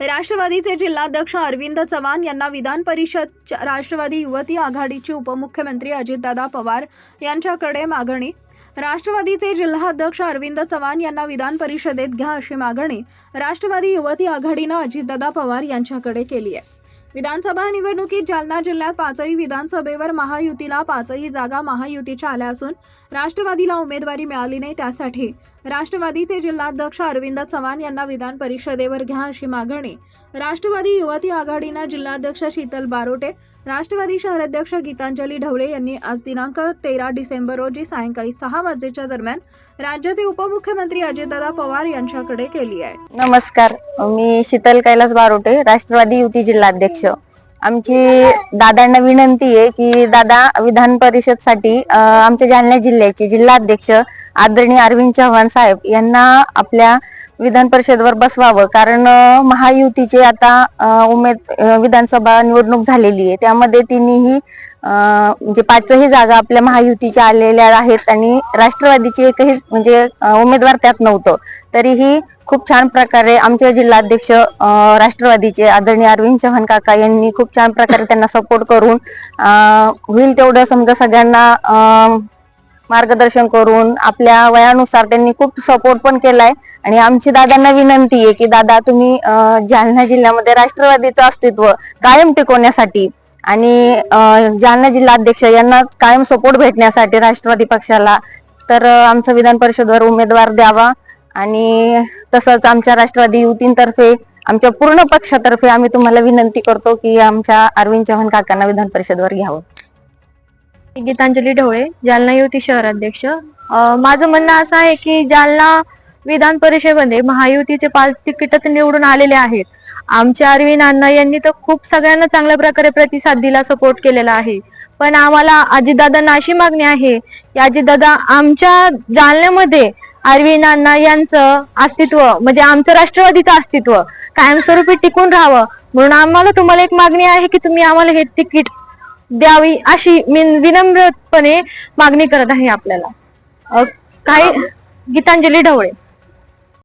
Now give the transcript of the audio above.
राष्ट्रवादीचे जिल्हाध्यक्ष अरविंद चव्हाण यांना विधान परिषद राष्ट्रवादी युवती आघाडीचे उपमुख्यमंत्री अजितदादा पवार यांच्याकडे मागणी. राष्ट्रवादीचे जिल्हाध्यक्ष अरविंद चव्हाण यांना विधान परिषदेत घ्या अशी मागणी राष्ट्रवादी युवती आघाडीनं अजितदादा पवार यांच्याकडे केली आहे. विधानसभा निवडणुकीत जालना जिल्ह्यात पाचही विधानसभेवर महायुतीला पाचही जागा महायुतीच्या आल्या असून राष्ट्रवादीला उमेदवारी मिळाली नाही त्यासाठी. राष्ट्रवादीचे जिल्हाध्यक्ष अरविंद चव्हाण यांना विधान परिषदेवर घ्या अशी मागणी. राष्ट्रवादी युवती आघाडीनं जिल्हाध्यक्ष शीतल बारोटे राष्ट्रवादी शहराध्यक्ष गीतांजली ढवळे यांनी आज दिनांक तेरा डिसेंबर रोजी सायंकाळी सहा वाजेच्या दरम्यान राज्याचे उपमुख्यमंत्री अजितदादा पवार यांच्याकडे केली आहे. नमस्कार. मी शीतल कैलास बारोटे राष्ट्रवादी युती जिल्हाध्यक्ष. आमची दादांना विनंती आहे की दादा विधान परिषदसाठी आमच्या जालना जिल्ह्याचे जिल्हाध्यक्ष आदरणीय अरविंद चव्हाण साहेब यांना आपल्या विधान परिषदवर बसवावं. कारण महायुतीचे आता उमेद विधानसभा निवडणूक झालेली आहे. त्यामध्ये तिन्ही अं, म्हणजे पाचही जागा आपल्या महायुतीच्या आलेल्या आहेत आणि राष्ट्रवादीची एकही म्हणजे उमेदवार त्यात नव्हतं. तरीही खूप छान प्रकारे आमचे जिल्हाध्यक्ष राष्ट्रवादीचे आदरणीय अरविंद चव्हाण काका यांनी खूप छान प्रकारे त्यांना सपोर्ट करून होईल तेवढं समजा सगळ्यांना मार्गदर्शन करून आपल्या वयानुसार त्यांनी खूप सपोर्ट पण केलाय. आणि आमची दादांना विनंती आहे की दादा तुम्ही जालना जिल्ह्यामध्ये राष्ट्रवादीचं अस्तित्व कायम टिकवण्यासाठी आणि जालना जिल्हा अध्यक्ष यांना कायम सपोर्ट भेटण्यासाठी राष्ट्रवादी पक्षाला तर आमचं विधान परिषदवर उमेदवार द्यावा आणि तसंच आमच्या राष्ट्रवादी युतींतर्फे आमच्या पूर्ण पक्षातर्फे आम्ही तुम्हाला विनंती करतो की आमच्या अरविंद चव्हाण काकांना विधान परिषदवर घ्यावं. गीतांजली ढवळे जालना युती शहराध्यक्ष. माझं म्हणणं असं आहे की जालना विधान परिषदेमध्ये महायुतीचे पाच तिकीट निवडून आलेले आहेत. आमच्या अरविंद अण्णा यांनी तर खूप सगळ्यांना चांगल्या प्रकारे प्रतिसाद दिला सपोर्ट केलेला आहे. पण आम्हाला अजितदादांना अशी मागणी आहे. की अजितदादा आमच्या जालन्यामध्ये अरविंद अण्णा यांचं अस्तित्व म्हणजे आमचं राष्ट्रवादीचं अस्तित्व कायमस्वरूपी टिकून राहावं. म्हणून आम्हाला तुम्हाला एक मागणी आहे की तुम्ही आम्हाला हे तिकीट द्यावी अशी मी विनम्रपणे मागणी करत आहे आपल्याला. काही गीतांजली ढवळे.